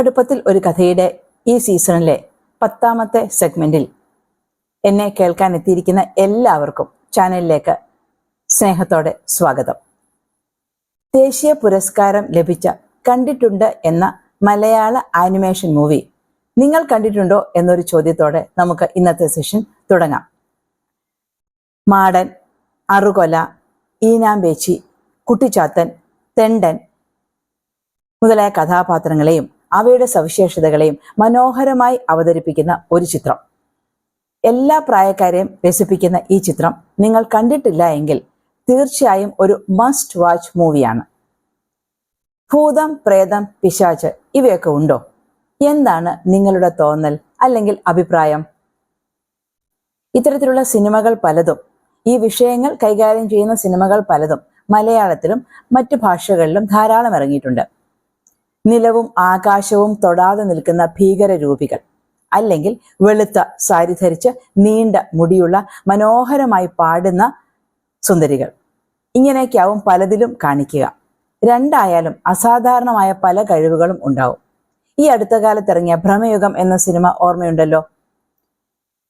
കടുപ്പത്തിൽ ഒരു കഥയുടെ ഈ സീസണിലെ പത്താമത്തെ സെഗ്മെന്റിൽ എന്നെ കേൾക്കാൻ എത്തിയിരിക്കുന്ന എല്ലാവർക്കും ചാനലിലേക്ക് സ്നേഹത്തോടെ സ്വാഗതം. ദേശീയ പുരസ്കാരം ലഭിച്ച കണ്ടിട്ടുണ്ട് എന്ന മലയാള ആനിമേഷൻ മൂവി നിങ്ങൾ കണ്ടിട്ടുണ്ടോ എന്നൊരു ചോദ്യത്തോടെ നമുക്ക് ഇന്നത്തെ സെഷൻ തുടങ്ങാം. മാടൻ അറുകൊല ഈനാമ്പേച്ചി കുട്ടിച്ചാത്തൻ തെണ്ടൻ മുതലായ കഥാപാത്രങ്ങളെയും അവയുടെ സവിശേഷതകളെയും മനോഹരമായി അവതരിപ്പിക്കുന്ന ഒരു ചിത്രം. എല്ലാ പ്രായക്കാരെയും രസിപ്പിക്കുന്ന ഈ ചിത്രം നിങ്ങൾ കണ്ടിട്ടില്ല എങ്കിൽ തീർച്ചയായും ഒരു മസ്റ്റ് വാച്ച് മൂവിയാണ് ഭൂതം പ്രേതം പിശാച്ച് ഇവയൊക്കെ ഉണ്ടോ? എന്താണ് നിങ്ങളുടെ തോന്നൽ അല്ലെങ്കിൽ അഭിപ്രായം? ഇത്തരത്തിലുള്ള സിനിമകൾ പലതും ഈ വിഷയങ്ങൾ കൈകാര്യം ചെയ്യുന്ന സിനിമകൾ പലതും മലയാളത്തിലും മറ്റു ഭാഷകളിലും ധാരാളം ഇറങ്ങിയിട്ടുണ്ട്. നിലവും ആകാശവും തൊടാതെ നിൽക്കുന്ന ഭീകര രൂപികൾ അല്ലെങ്കിൽ വെളുത്ത സാരി ധരിച്ച് നീണ്ട മുടിയുള്ള മനോഹരമായി പാടുന്ന സുന്ദരികൾ. ഇങ്ങനെയൊക്കെയാവും പലതിലും കാണിക്കുക. രണ്ടായാലും അസാധാരണമായ പല കഴിവുകളും ഉണ്ടാവും. ഈ അടുത്ത കാലത്തിറങ്ങിയ ഭ്രമയുഗം എന്ന സിനിമ ഓർമ്മയുണ്ടല്ലോ?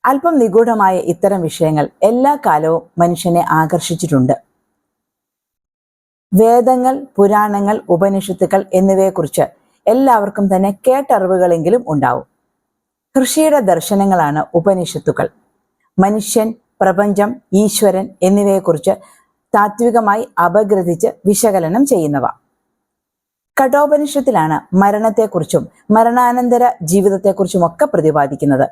അല്പം നിഗൂഢമായ ഇത്തരം വിഷയങ്ങൾ എല്ലാ കാലവും മനുഷ്യനെ ആകർഷിച്ചിട്ടുണ്ട്. വേദങ്ങൾ പുരാണങ്ങൾ ഉപനിഷത്തുക്കൾ എന്നിവയെക്കുറിച്ച് എല്ലാവർക്കും തന്നെ കേട്ടറിവുകളെങ്കിലും ഉണ്ടാവും. കൃഷിയുടെ ദർശനങ്ങളാണ് ഉപനിഷത്തുക്കൾ. മനുഷ്യൻ പ്രപഞ്ചം ഈശ്വരൻ എന്നിവയെക്കുറിച്ച് താത്വികമായി അപഗ്രഥിച്ച് വിശകലനം ചെയ്യുന്നവ. കഠോപനിഷത്തിലാണ് മരണത്തെക്കുറിച്ചും മരണാനന്തര ജീവിതത്തെക്കുറിച്ചുമൊക്കെ പ്രതിപാദിക്കുന്നത്.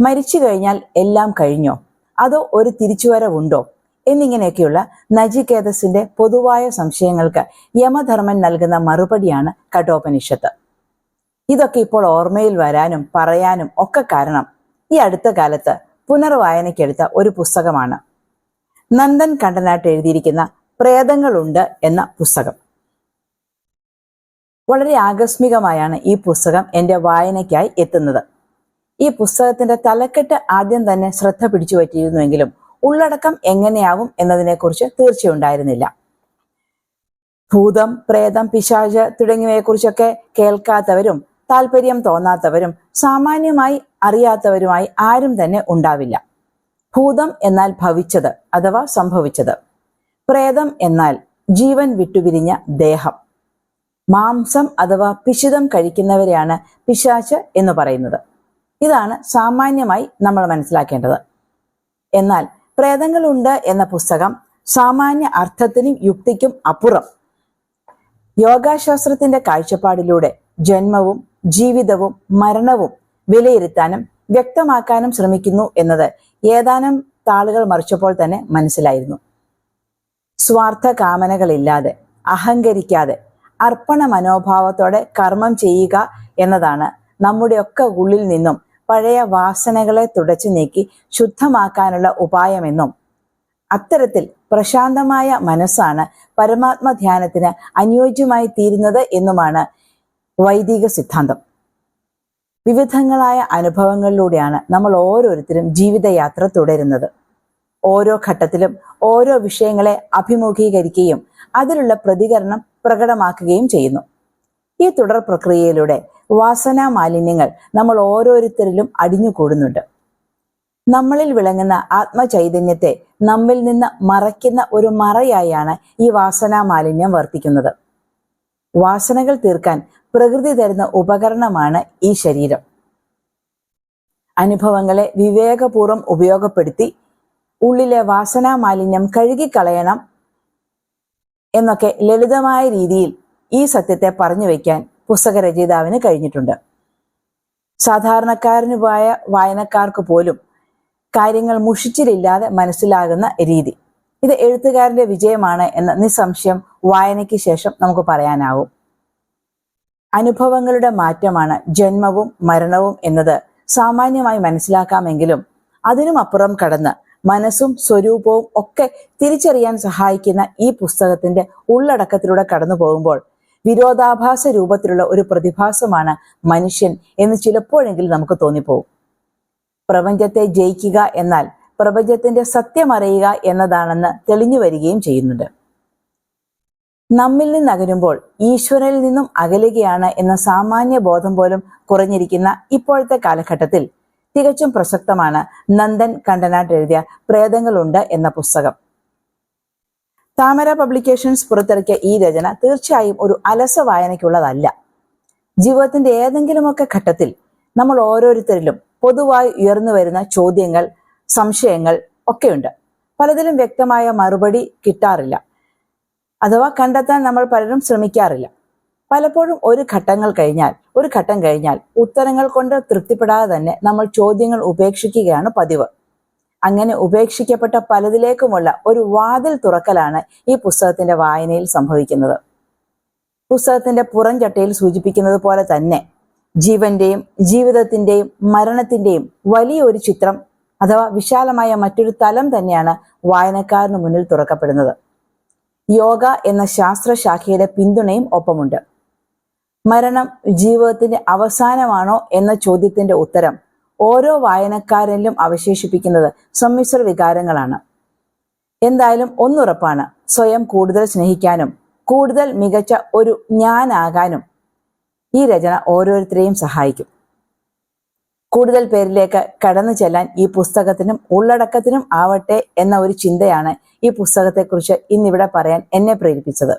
മരിച്ചു കഴിഞ്ഞാൽ എല്ലാം കഴിഞ്ഞോ? അതോ ഒരു തിരിച്ചുവരവുണ്ടോ? എന്നിങ്ങനെയൊക്കെയുള്ള നജികേതസിന്റെ പൊതുവായ സംശയങ്ങൾക്ക് യമധർമ്മൻ നൽകുന്ന മറുപടിയാണ് കഠോപനിഷത്ത്. ഇതൊക്കെ ഇപ്പോൾ ഓർമ്മയിൽ വരാനും പറയാനും ഒക്കെ കാരണം ഈ അടുത്ത കാലത്ത് പുനർവായനയ്ക്കെടുത്ത ഒരു പുസ്തകമാണ്. നന്ദൻ കണ്ടനാട്ട് എഴുതിയിരിക്കുന്ന പ്രേതങ്ങളുണ്ട് എന്ന പുസ്തകം. വളരെ ആകസ്മികമായാണ് ഈ പുസ്തകം എന്റെ വായനയ്ക്കായി എത്തുന്നത്. ഈ പുസ്തകത്തിന്റെ തലക്കെട്ട് ആദ്യം തന്നെ ശ്രദ്ധ പിടിച്ചു പറ്റിയിരുന്നുവെങ്കിലും ഉള്ളടക്കം എങ്ങനെയാവും എന്നതിനെക്കുറിച്ച് തീർച്ചയുണ്ടായിരുന്നില്ല. ഭൂതം പ്രേതം പിശാച് തുടങ്ങിയവയെക്കുറിച്ചൊക്കെ കേൾക്കാത്തവരും താല്പര്യം തോന്നാത്തവരും സാമാന്യമായി അറിയാത്തവരുമായി ആരും തന്നെ ഉണ്ടാവില്ല. ഭൂതം എന്നാൽ ഭവിച്ചത് അഥവാ സംഭവിച്ചത്. പ്രേതം എന്നാൽ ജീവൻ വിട്ടുപിരിഞ്ഞ ദേഹം. മാംസം അഥവാ പിശുതം കഴിക്കുന്നവരെയാണ് പിശാച്ച് എന്ന് പറയുന്നത്. ഇതാണ് സാമാന്യമായി നമ്മൾ മനസ്സിലാക്കേണ്ടത്. എന്നാൽ പ്രേതങ്ങളുണ്ട് എന്ന പുസ്തകം സാമാന്യ അർത്ഥത്തിനും യുക്തിക്കും അപ്പുറം. യോഗാശാസ്ത്രത്തിന്റെ കാഴ്ചപ്പാടിലൂടെ ജന്മവും ജീവിതവും മരണവും വിലയിരുത്താനും വ്യക്തമാക്കാനും ശ്രമിക്കുന്നു എന്നത് ഏതാനും താളുകൾ മറിച്ചപ്പോൾ തന്നെ മനസ്സിലായിരുന്നു. സ്വാർത്ഥ കാമനകളില്ലാതെ അഹങ്കരിക്കാതെ അർപ്പണ മനോഭാവത്തോടെ കർമ്മം ചെയ്യുക എന്നതാണ് നമ്മുടെയൊക്കെ ഉള്ളിൽ നിന്നും പഴയ വാസനകളെ തുടച്ചു നീക്കി ശുദ്ധമാക്കാനുള്ള ഉപായമെന്നും അത്തരത്തിൽ പ്രശാന്തമായ മനസ്സാണ് പരമാത്മ ധ്യാനത്തിന് അനുയോജ്യമായി തീരുന്നത് എന്നുമാണ് വൈദിക സിദ്ധാന്തം. വിവിധങ്ങളായ അനുഭവങ്ങളിലൂടെയാണ് നമ്മൾ ഓരോരുത്തരും ജീവിതയാത്ര തുടരുന്നത്. ഓരോ ഘട്ടത്തിലും ഓരോ വിഷയങ്ങളെ അഭിമുഖീകരിക്കുകയും അതിലുള്ള പ്രതികരണം പ്രകടമാക്കുകയും ചെയ്യുന്നു. ഈ തുടർ പ്രക്രിയയിലൂടെ വാസനാ മാലിന്യങ്ങൾ നമ്മൾ ഓരോരുത്തരിലും അടിഞ്ഞുകൂടുന്നുണ്ട്. നമ്മളിൽ വിളങ്ങുന്ന ആത്മചൈതന്യത്തെ നമ്മിൽ നിന്ന് മറയ്ക്കുന്ന ഒരു മറയായാണ് ഈ വാസനാ മാലിന്യം വർത്തിക്കുന്നത്. വാസനകൾ തീർക്കാൻ പ്രകൃതി തരുന്ന ഉപകരണമാണ് ഈ ശരീരം. അനുഭവങ്ങളെ വിവേകപൂർവം ഉപയോഗപ്പെടുത്തി ഉള്ളിലെ വാസനാ മാലിന്യം കഴുകിക്കളയണം എന്നൊക്കെ ലളിതമായ രീതിയിൽ ഈ സത്യത്തെ പറഞ്ഞു വയ്ക്കാൻ പുസ്തകരചയിതാവിന് കഴിഞ്ഞിട്ടുണ്ട്. സാധാരണക്കാരന് പോയ വായനക്കാർക്ക് പോലും കാര്യങ്ങൾ മുഷിച്ചിലില്ലാതെ മനസ്സിലാകുന്ന രീതി. ഇത് എഴുത്തുകാരന്റെ വിജയമാണ് എന്ന നിസ്സംശയം വായനയ്ക്ക് ശേഷം നമുക്ക് പറയാനാവും. അനുഭവങ്ങളുടെ മാറ്റമാണ് ജന്മവും മരണവും എന്നത് സാമാന്യമായി മനസ്സിലാക്കാമെങ്കിലും അതിനും അപ്പുറം കടന്ന് മനസ്സും സ്വരൂപവും ഒക്കെ തിരിച്ചറിയാൻ സഹായിക്കുന്ന ഈ പുസ്തകത്തിന്റെ ഉള്ളടക്കത്തിലൂടെ കടന്നു പോകുമ്പോൾ വിരോധാഭാസ രൂപത്തിലുള്ള ഒരു പ്രതിഭാസമാണ് മനുഷ്യൻ എന്ന് ചിലപ്പോഴെങ്കിലും നമുക്ക് തോന്നിപ്പോകും. പ്രപഞ്ചത്തെ ജയിക്കുക എന്നാൽ പ്രപഞ്ചത്തിന്റെ സത്യമറിയുക എന്നതാണെന്ന് തെളിഞ്ഞു വരികയും ചെയ്യുന്നുണ്ട്. നമ്മിൽ നിന്ന് അകരുമ്പോൾ ഈശ്വരനിൽ നിന്നും അകലുകയാണ് എന്ന സാമാന്യ ബോധം പോലും കുറഞ്ഞിരിക്കുന്ന ഇപ്പോഴത്തെ കാലഘട്ടത്തിൽ തികച്ചും പ്രസക്തമാണ് നന്ദൻ കണ്ടനാട്ട് എഴുതിയ പ്രേതങ്ങളുണ്ട് എന്ന പുസ്തകം. താമര പബ്ലിക്കേഷൻസ് പുറത്തിറക്കിയ ഈ രചന തീർച്ചയായും ഒരു അലസ വായനയ്ക്കുള്ളതല്ല. ജീവിതത്തിന്റെ ഏതെങ്കിലുമൊക്കെ ഘട്ടത്തിൽ നമ്മൾ ഓരോരുത്തരിലും പൊതുവായി ഉയർന്നു വരുന്ന ചോദ്യങ്ങൾ സംശയങ്ങൾ ഒക്കെയുണ്ട്. പലതിലും വ്യക്തമായ മറുപടി കിട്ടാറില്ല. അഥവാ കണ്ടെത്താൻ നമ്മൾ പലരും ശ്രമിക്കാറില്ല. പലപ്പോഴും ഒരു ഘട്ടങ്ങൾ കഴിഞ്ഞാൽ ഒരു ഘട്ടം കഴിഞ്ഞാൽ ഉത്തരങ്ങൾ കൊണ്ട് തൃപ്തിപ്പെടാതെ തന്നെ നമ്മൾ ചോദ്യങ്ങൾ ഉപേക്ഷിക്കുകയാണ് പതിവ്. അങ്ങനെ ഉപേക്ഷിക്കപ്പെട്ട പലതിലേക്കുമുള്ള ഒരു വാതിൽ തുറക്കലാണ് ഈ പുസ്തകത്തിന്റെ വായനയിൽ സംഭവിക്കുന്നത്. പുസ്തകത്തിന്റെ പുറംചട്ടയിൽ സൂചിപ്പിക്കുന്നത് പോലെ തന്നെ ജീവന്റെയും ജീവിതത്തിന്റെയും മരണത്തിന്റെയും വലിയൊരു ചിത്രം അഥവാ വിശാലമായ മറ്റൊരു തലം തന്നെയാണ് വായനക്കാരന് മുന്നിൽ തുറക്കപ്പെടുന്നത്. യോഗ എന്ന ശാസ്ത്രശാഖയുടെ പിന്തുണയും ഒപ്പമുണ്ട്. മരണം ജീവിതത്തിന്റെ അവസാനമാണോ എന്ന ചോദ്യത്തിന്റെ ഉത്തരം ഓരോ വായനക്കാരനിലും അവശേഷിപ്പിക്കുന്നത് സമ്മിശ്ര വികാരങ്ങളാണ്. എന്തായാലും ഒന്നുറപ്പാണ് സ്വയം കൂടുതൽ സ്നേഹിക്കാനും കൂടുതൽ മികച്ച ഒരു ഞാനാകാനും ഈ രചന ഓരോരുത്തരെയും സഹായിക്കും. കൂടുതൽ പേരിലേക്ക് കടന്നു ചെല്ലാൻ ഈ പുസ്തകത്തിനും ഉള്ളടക്കത്തിനും ആവട്ടെ എന്ന ഒരു ചിന്തയാണ് ഈ പുസ്തകത്തെക്കുറിച്ച് ഇന്നിവിടെ പറയാൻ എന്നെ പ്രേരിപ്പിച്ചത്.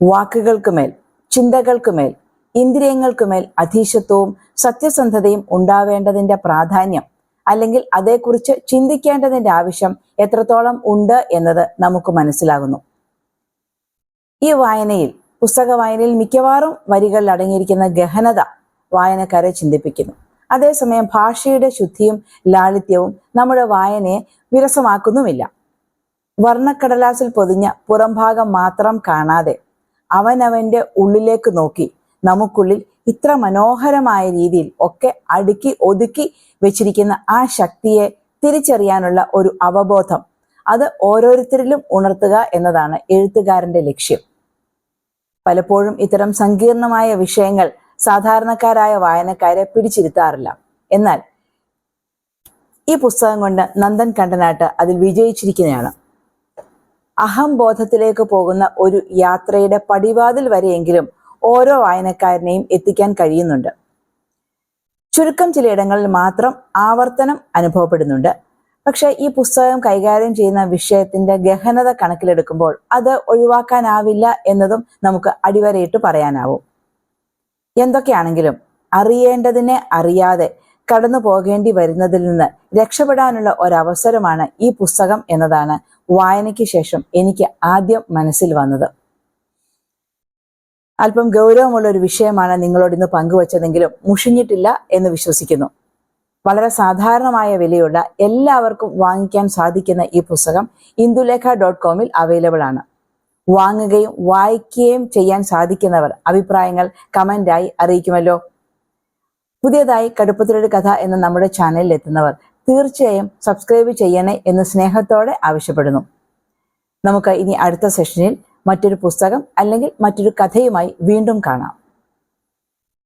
വാക്കുകൾക്കുമേൽ ചിന്തകൾക്കുമേൽ ഇന്ദ്രിയങ്ങൾക്കുമേൽ അധീശത്വവും സത്യസന്ധതയും ഉണ്ടാവേണ്ടതിന്റെ പ്രാധാന്യം അല്ലെങ്കിൽ അതേക്കുറിച്ച് ചിന്തിക്കേണ്ടതിന്റെ ആവശ്യം എത്രത്തോളം ഉണ്ട് എന്നത് നമുക്ക് മനസ്സിലാകുന്നു. ഈ വായനയിൽ പുസ്തക വായനയിൽ മിക്കവാറും വരികളിൽ അടങ്ങിയിരിക്കുന്ന ഗഹനത വായനക്കാരെ ചിന്തിപ്പിക്കുന്നു. അതേസമയം ഭാഷയുടെ ശുദ്ധിയും ലാളിത്യവും നമ്മുടെ വായനയെ വിരസമാക്കുന്നുമില്ല. വർണക്കടലാസിൽ പൊതിഞ്ഞ പുറംഭാഗം മാത്രം കാണാതെ അവനവന്റെ ഉള്ളിലേക്ക് നോക്കി നമുക്കുള്ളിൽ ഇത്ര മനോഹരമായ രീതിയിൽ ഒക്കെ അടുക്കി ഒതുക്കി വെച്ചിരിക്കുന്ന ആ ശക്തിയെ തിരിച്ചറിയാനുള്ള ഒരു അവബോധം അത് ഓരോരുത്തരിലും ഉണർത്തുക എന്നതാണ് എഴുത്തുകാരന്റെ ലക്ഷ്യം. പലപ്പോഴും ഇത്തരം സങ്കീർണമായ വിഷയങ്ങൾ സാധാരണക്കാരായ വായനക്കാരെ പിടിച്ചിരുത്താറില്ല. എന്നാൽ ഈ പുസ്തകം കൊണ്ട് നന്ദൻ കണ്ടനാട്ട് അതിൽ വിജയിച്ചിരിക്കുന്നതാണ് അഹംബോധത്തിലേക്ക് പോകുന്ന ഒരു യാത്രയുടെ പടിവാതിൽ വരെയെങ്കിലും ഓരോ വായനക്കാരനെയും എത്തിക്കാൻ കഴിയുന്നുണ്ട്. ചുരുക്കം ചിലയിടങ്ങളിൽ മാത്രം ആവർത്തനം അനുഭവപ്പെടുന്നുണ്ട്. പക്ഷെ ഈ പുസ്തകം കൈകാര്യം ചെയ്യുന്ന വിഷയത്തിന്റെ ഗഹനത കണക്കിലെടുക്കുമ്പോൾ അത് ഒഴിവാക്കാനാവില്ല എന്നതും നമുക്ക് അടിവരയിട്ട് പറയാനാവും. എന്തൊക്കെയാണെങ്കിലും അറിയേണ്ടതിനെ അറിയാതെ കടന്നു പോകേണ്ടി വരുന്നതിൽ നിന്ന് രക്ഷപ്പെടാനുള്ള ഒരവസരമാണ് ഈ പുസ്തകം എന്നതാണ് വായനയ്ക്ക് ശേഷം എനിക്ക് ആദ്യം മനസ്സിൽ വന്നത്. അല്പം ഗൗരവമുള്ള ഒരു വിഷയമാണ് നിങ്ങളോട് ഇന്ന് പങ്കുവച്ചതെങ്കിലും മുഷിഞ്ഞിട്ടില്ല എന്ന് വിശ്വസിക്കുന്നു. വളരെ സാധാരണമായ വിലയുള്ള എല്ലാവർക്കും വാങ്ങിക്കാൻ സാധിക്കുന്ന ഈ പുസ്തകം ഇന്ദുലേഖ ഡോട്ട് കോമിൽ അവൈലബിൾ ആണ്. വാങ്ങുകയും വായിക്കുകയും ചെയ്യാൻ സാധിക്കുന്നവർ അഭിപ്രായങ്ങൾ കമന്റായി അറിയിക്കുമല്ലോ. പുതിയതായി കടുപ്പത്തിലൊരു കഥ എന്ന നമ്മുടെ ചാനലിൽ എത്തുന്നവർ തീർച്ചയായും സബ്സ്ക്രൈബ് ചെയ്യണേ എന്ന് സ്നേഹത്തോടെ ആവശ്യപ്പെടുന്നു. നമുക്ക് ഇനി അടുത്ത സെഷനിൽ മറ്റൊരു പുസ്തകം അല്ലെങ്കിൽ മറ്റൊരു കഥയുമായി വീണ്ടും കാണാം.